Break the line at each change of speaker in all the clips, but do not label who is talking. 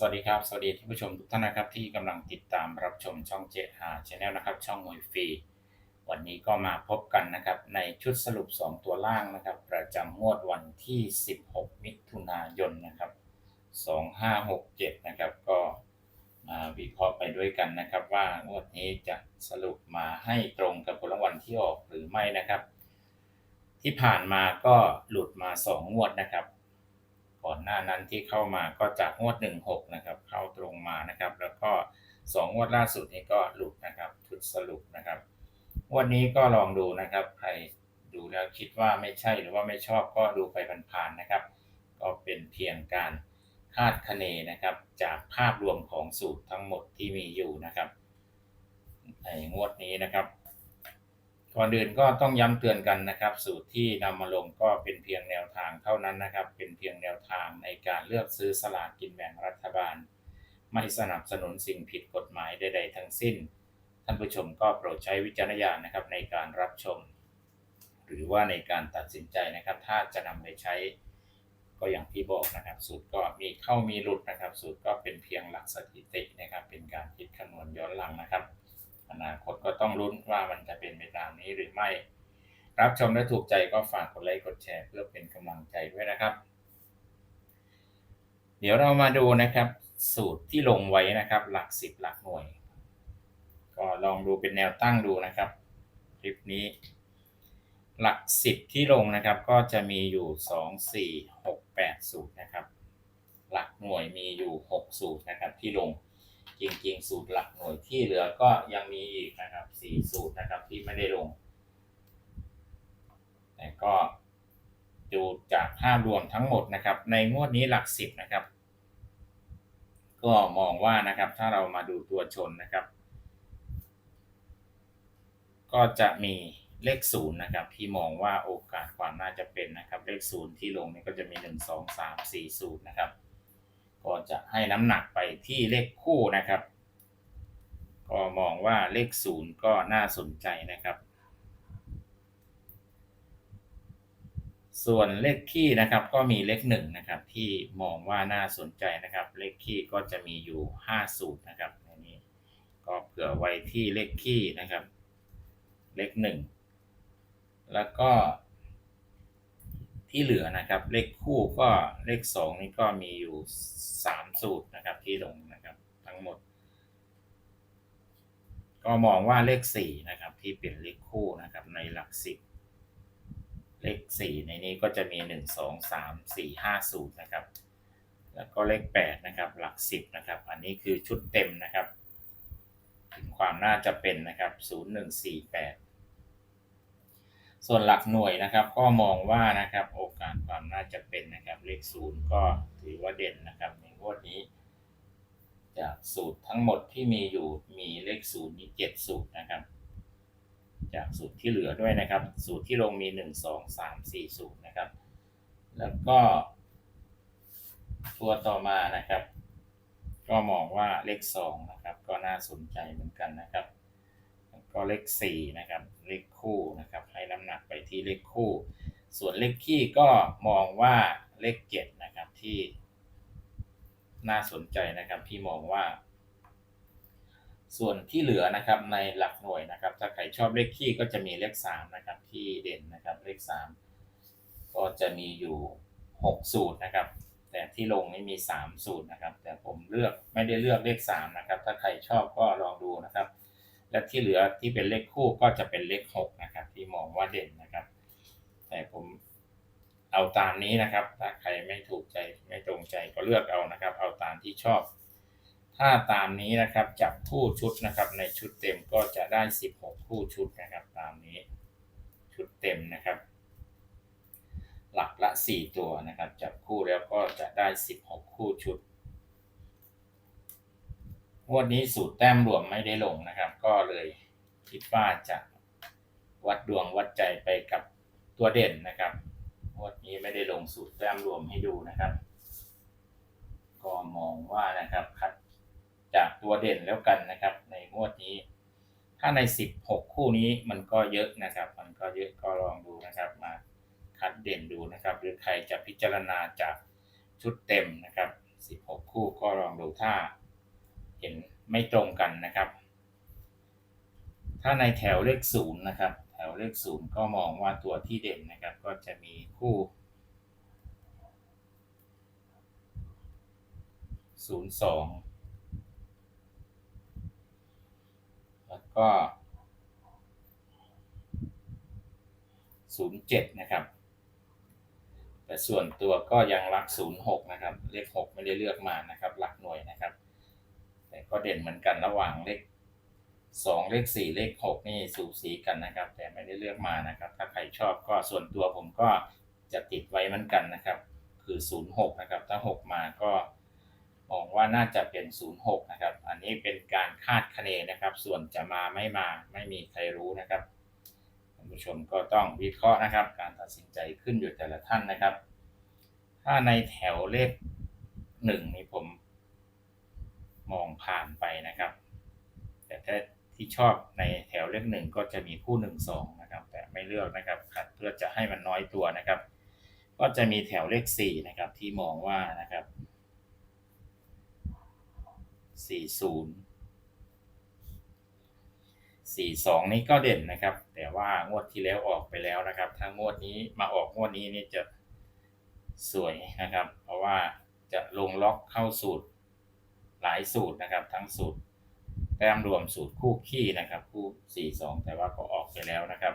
สวัสดีครับ สวัสดีท่านผู้ชมทุกท่านนะครับที่กำลังติดตามรับชมช่องเจหาชาแนลนะครับ ช่องมวยฟรีวันนี้ก็มาพบกันนะครับในชุดสรุป 2 ตัวล่างนะครับ ประจำงวดวันที่ 16 มิถุนายนนะครับ 2567 นะครับ ก็มาวิเคราะห์ไปด้วยกันนะครับ ว่างวดนี้จะสรุปมาให้ตรงกับผลรางวัลที่ออกหรือไม่นะครับ ที่ผ่านมาก็หลุดมา 2 งวดนะครับ ก่อนหน้านั้นที่เข้ามาก็จากงวด 16 นะครับ เข้าตรงมานะครับ แล้วก็ 2 งวดล่าสุดนี้ก็หลุดนะครับชุดสรุปนะครับวันนี้ก็ลองดูนะครับ ใครดูแล้วคิดว่าไม่ใช่หรือว่าไม่ชอบก็ดูไปผ่านๆนะครับ ก็เป็นเพียงการคาดคะเนนะครับ จากภาพรวมของสูตรทั้งหมดที่มีอยู่นะครับในงวดนี้นะครับ ก่อนอื่นก็ต้องย้ำเตือนกันนะครับ สูตรที่นำมาลงก็เป็นเพียงแนวทางเท่านั้นนะครับ เป็นเพียงแนวทางในการเลือกซื้อสลากกินแบ่งรัฐบาล ไม่สนับสนุนสิ่งผิดกฎหมายใด ๆ ทั้งสิ้น ท่านผู้ชมก็โปรดใช้วิจารณญาณนะครับในการรับชม หรือว่าในการตัดสินใจนะครับ ถ้าจะนำไปใช้ก็อย่างที่บอกนะครับ สูตรก็มีเข้ามีหลุดนะครับ สูตรก็เป็นเพียงหลักสถิตินะครับ เป็นการคิดคำนวณย้อนหลังนะครับ อนาคตก็ต้องลุ้นว่ามันจะเป็นไป นี้หรือไม่ รับชมและถูกใจก็ฝากกดไลค์กดแชร์เพื่อเป็นกำลังใจด้วยนะครับ เดี๋ยวเรามาดูนะครับ สูตรที่ลงไว้นะครับ หลักสิบหลักหน่วย ก็ลองดูเป็นแนวตั้งดูนะครับคลิปนี้ หลักสิบที่ลงนะครับ ก็จะมีอยู่สองสี่หกแปดสูตรนะครับ หลักหน่วยมีอยู่หกสูตรนะครับที่ลง จริงๆ สูตรหลักหน่วยที่เหลือก็ยังมีอีกนะครับสี่สูตรนะครับที่ไม่ได้ลง แต่ก็ดูจากภาพรวมทั้งหมดนะครับ ในงวดนี้หลักสิบนะครับ ก็มองว่านะครับถ้าเรามาดูตัวชนนะครับ ก็จะมีเลขศูนย์นะครับที่มองว่าโอกาสความน่าจะเป็นนะครับ เลขศูนย์ที่ลงนี่ก็จะมีหนึ่งสองสามสี่ศูนย์นะครับ ก็จะให้น้ำหนักไปที่เลขคู่นะครับ ก็มองว่าเลขศูนย์ก็น่าสนใจนะครับ ส่วนเลขคี่นะครับก็มีเลขหนึ่งนะครับที่มองว่าน่าสนใจนะครับ เลขคี่ก็จะมีอยู่ห้าสูตรนะครับในนี้ก็เผื่อไว้ที่เลขคี่นะครับ เลขหนึ่งแล้วก็ ที่เหลือนะครับ เลขคู่ก็เลขสองนี่ก็มีอยู่สามสูตรนะครับที่ลงนะครับทั้งหมด ก็มองว่าเลขสี่นะครับ ที่เป็นเลขคู่นะครับในหลักสิบเลขสี่ในนี้ก็จะมีหนึ่งสองสามสี่ห้าสูตรนะครับ แล้วก็เลขแปดนะครับหลักสิบนะครับ อันนี้คือชุดเต็มนะครับ ถึงความน่าจะเป็นนะครับศูนย์หนึ่ง ส่วนหลักหน่วยนะครับ ก็มองว่านะครับโอกาสความน่าจะเป็นนะครับเลขศูนย์ก็ถือว่าเด่นนะครับในงวดนี้ จากสูตรทั้งหมดที่มีอยู่มีเลขศูนย์มีเจ็ดสูตรนะครับ จากสูตรที่เหลือด้วยนะครับ สูตรที่ลงมีหนึ่งสองสามสี่สูตรนะครับ แล้วก็ตัวต่อมานะครับ ก็มองว่าเลขสองนะครับ ก็น่าสนใจเหมือนกันนะครับ ก็เลขสี่นะครับเลขคู่นะครับให้น้ำหนักไปที่เลขคู่ ส่วนเลขคี่ก็มองว่าเลขเจ็ดนะครับที่น่าสนใจนะครับที่มองว่า ส่วนที่เหลือนะครับในหลักหน่วยนะครับ ถ้าใครชอบเลขคี่ก็จะมีเลขสามนะครับที่เด่นนะครับเลขสามก็จะมีอยู่หกสูตรนะครับ แต่ที่ลงนี่มีสามสูตรนะครับ แต่ผมเลือกไม่ได้เลือกเลขสามนะครับถ้าใครชอบก็ลองดูนะครับ และที่เหลือที่เป็นเลขคู่ก็จะเป็นเลขหกนะครับที่มองว่าเด่นนะครับ แต่ผมเอาตามนี้นะครับ ถ้าใครไม่ถูกใจไม่ตรงใจก็เลือกเอานะครับ เอาตามที่ชอบ ถ้าตามนี้นะครับจับคู่ชุดนะครับ ในชุดเต็มก็จะได้ 16 คู่ชุดนะครับ ตามนี้ชุดเต็มนะครับ หลักละ 4 ตัวนะครับ จับคู่แล้วก็จะได้ 16 คู่ชุด งวดนี้สูตรแต้มรวมไม่ได้ลงนะครับ ก็เลยคิดว่าจะวัดดวงวัดใจไปกับตัวเด่นนะครับงวดนี้ไม่ได้ลงสูตรแต้มรวมให้ดูนะครับ ก็มองว่านะครับคัดจากตัวเด่นแล้วกันนะครับ ในงวดนี้ ถ้าใน 16 คู่นี้มันก็เยอะนะครับ มันก็เยอะก็ลองดูนะครับมาคัดเด่นดูนะครับ หรือใครจะพิจารณาจากชุดเต็มนะครับ 16 คู่คู่ก็ลองดูถ้า เห็นไม่ตรงกันนะครับ ถ้าในแถวเลขศูนย์นะครับ แถวเลขศูนย์ก็มองว่าตัวที่เด่นนะครับ ก็จะมีคู่ศูนย์สองแล้วก็ศูนย์เจ็ดนะครับแต่ส่วนตัวก็ยังรักศูนย์หกนะครับ เลขหกไม่ได้เลือกมานะครับ หลักหน่วยนะครับ แต่ก็เด่นเหมือนกันระหว่างเลขสองเลขสี่เลขหกนี่สูสีกันนะครับ แต่ไม่ได้เลือกมานะครับ ถ้าใครชอบก็ส่วนตัวผมก็จะติดไว้เหมือนกันนะครับ คือศูนย์หกนะครับ ถ้าหกมาก็มองว่าน่าจะเป็นศูนย์หกนะครับ อันนี้เป็นการคาดคะเนนะครับ ส่วนจะมาไม่มาไม่มีใครรู้นะครับท่านผู้ชมก็ต้องวิเคราะห์นะครับ การตัดสินใจขึ้นอยู่แต่ละท่านนะครับ ถ้าในแถวเลขหนึ่งนี่ผม มองผ่านไปนะครับ แต่ถ้าที่ชอบในแถวเลขหนึ่งก็จะมีคู่หนึ่งสองนะครับ แต่ไม่เลือกนะครับขัดเพื่อจะให้มันน้อยตัวนะครับ ก็จะมีแถวเลขสี่นะครับที่มองว่านะครับสี่ศูนย์สี่สองนี้ก็เด่นนะครับ แต่ว่างวดที่แล้วออกไปแล้วนะครับ ถ้างวดนี้มาออกงวดนี้นี่จะสวยนะครับ เพราะว่าจะลงล็อกเข้าสูตร หลายสูตรนะครับ ทั้งสูตรแต้มรวมสูตรคู่ขี้นะครับ คู่สี่สองแต่ว่าก็ออกไปแล้วนะครับ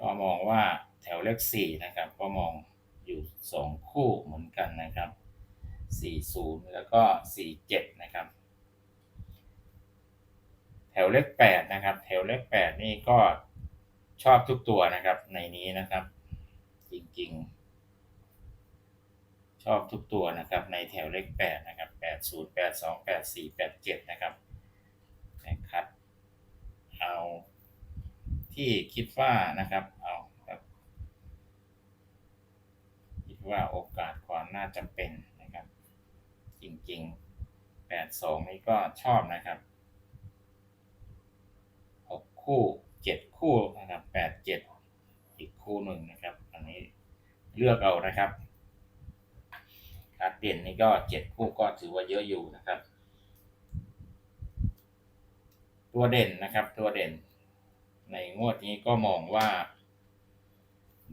ก็มองว่าแถวเลขสี่นะครับ ก็มองอยู่สองคู่เหมือนกันนะครับสี่ศูนย์แล้วก็สี่เจ็ดนะครับแถวเลขแปดนะครับแถวเลขแปดนี่ก็ชอบทุกตัวนะครับในนี้นะครับ จริงๆ ชอบทุกตัวนะครับ ในแถวเลขแปดนะครับแปดศูนย์แปดสองแปดสี่แปดเจ็ดนะครับนะครับเอาที่คิดว่านะครับเอาครับคิดว่าโอกาสความน่าจะเป็นนะครับ จริงๆแปดสองนี่ก็ชอบนะครับหกคู่เจ็ดคู่นะครับแปดเจ็ดอีกคู่หนึ่งนะครับ อันนี้เลือกเอานะครับ การเปลี่ยนนี่ก็เจ็ดคู่ก็ถือว่าเยอะอยู่นะครับ ตัวเด่นนะครับตัวเด่น ในงวดนี้ก็มองว่า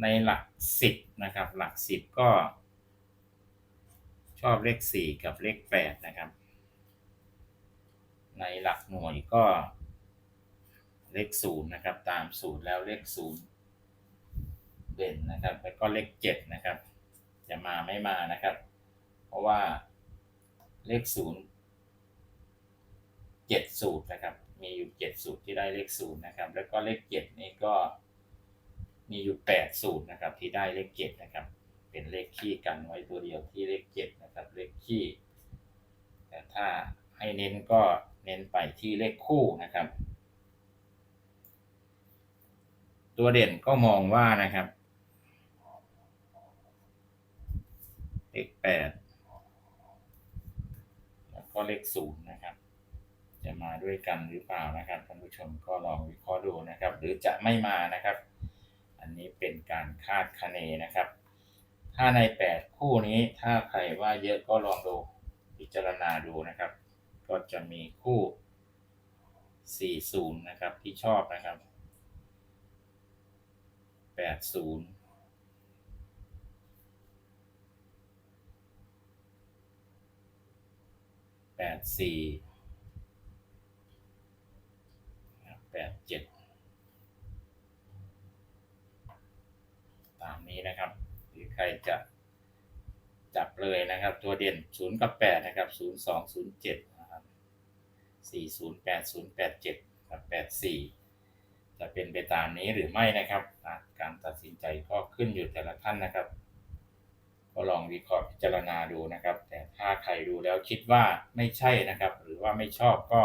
ในหลักสิบนะครับ หลักสิบก็ ชอบเลขสี่กับเลขแปดนะครับ ในหลักหน่วยก็เลขศูนย์นะครับ ตามสูตรแล้วเลขศูนย์เด่นนะครับ แล้วก็เลขเจ็ดนะครับ จะมาไม่มานะครับ เพราะว่าเลขศูนย์เจ็ดสูตรนะครับ มีอยู่เจ็ดสูตรที่ได้เลขศูนย์นะครับ แล้วก็เลขเจ็ดนี่ก็มีอยู่แปดสูตรนะครับ ที่ได้เลขเจ็ดนะครับ เป็นเลขขี้กันไว้ตัวเดียวที่เลขเจ็ดนะครับ เลขขี้แต่ถ้าให้เน้นก็เน้นไปที่เลขคู่นะครับ ตัวเด่นก็มองว่านะครับ เลขแปด ก็เลขศูนย์นะครับ จะมาด้วยกันหรือเปล่านะครับท่านผู้ชมก็ลองวิเคราะห์ดูนะครับ หรือจะไม่มานะครับ อันนี้เป็นการคาดคะเนนะครับ ถ้าในแปดคู่นี้ถ้าใครว่าเยอะก็ลองดูพิจารณาดูนะครับ ก็จะมีคู่ 40 นะครับที่ชอบนะครับ 80 84 87ตามนี้นะครับหรือใครจะจับเลยนะครับ ตัวเด่น0กับ8นะครับ0 2 0 7นะครับ4 0 8 0 8 7กับ84จะเป็นไปตามนี้หรือไม่นะครับ การตัดสินใจก็ขึ้นอยู่แต่ละท่านนะครับ ก็ลองวิเคราะห์พิจารณาดูนะครับ แต่ถ้าใครดูแล้วคิดว่าไม่ใช่นะครับ หรือว่าไม่ชอบก็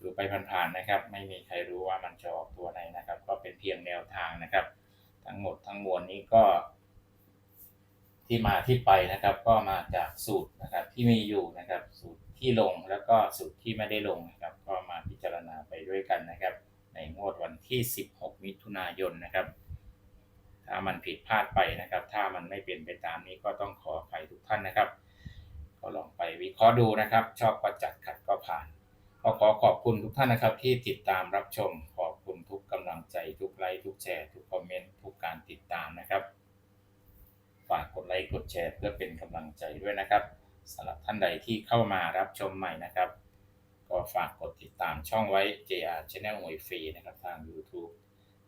ดูไปผ่านๆนะครับ ไม่มีใครรู้ว่ามันจะออกตัวไหนนะครับ ก็เป็นเพียงแนวทางนะครับ ทั้งหมดทั้งมวลนี้ก็ ที่มาที่ไปนะครับ ก็มาจากสูตรนะครับ ที่มีอยู่นะครับ สูตรที่ลงแล้วก็สูตรที่ไม่ได้ลงนะครับ ก็มาพิจารณาไปด้วยกันนะครับ ในงวดวันที่ 16 มิถุนายนนะครับ ถ้ามันผิดพลาดไปนะครับ ถ้ามันไม่เป็นไปตามนี้ก็ต้องขออภัยทุกท่านนะครับ ก็ลองไปวิเคราะห์ดูนะครับ ชอบก็จัดขัดก็ผ่านก็ขอขอบคุณทุกท่านนะครับ ที่ติดตามรับชม ขอบคุณทุกกำลังใจ ทุกไลค์ทุกแชร์ ทุกคอมเมนต์ทุกการติดตามนะครับ ฝากกดไลค์กดแชร์เพื่อเป็นกำลังใจด้วยนะครับสำหรับท่านใดที่เข้ามารับชมใหม่นะครับ ก็ฝากกดติดตามช่องไว้ JR Channel หวยฟรีนะครับทาง YouTube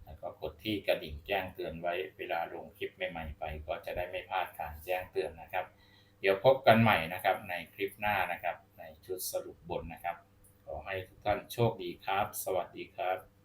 แล้วก็กดที่กระดิ่งแจ้งเตือนไว้เวลาลงคลิปใหม่ๆไป ก็จะได้ไม่พลาดการแจ้งเตือนนะครับ เดี๋ยวพบกันใหม่นะครับในคลิปหน้านะครับ ในชุดสรุปบทนะครับ ขอให้ทุกท่านโชคดีครับ สวัสดีครับ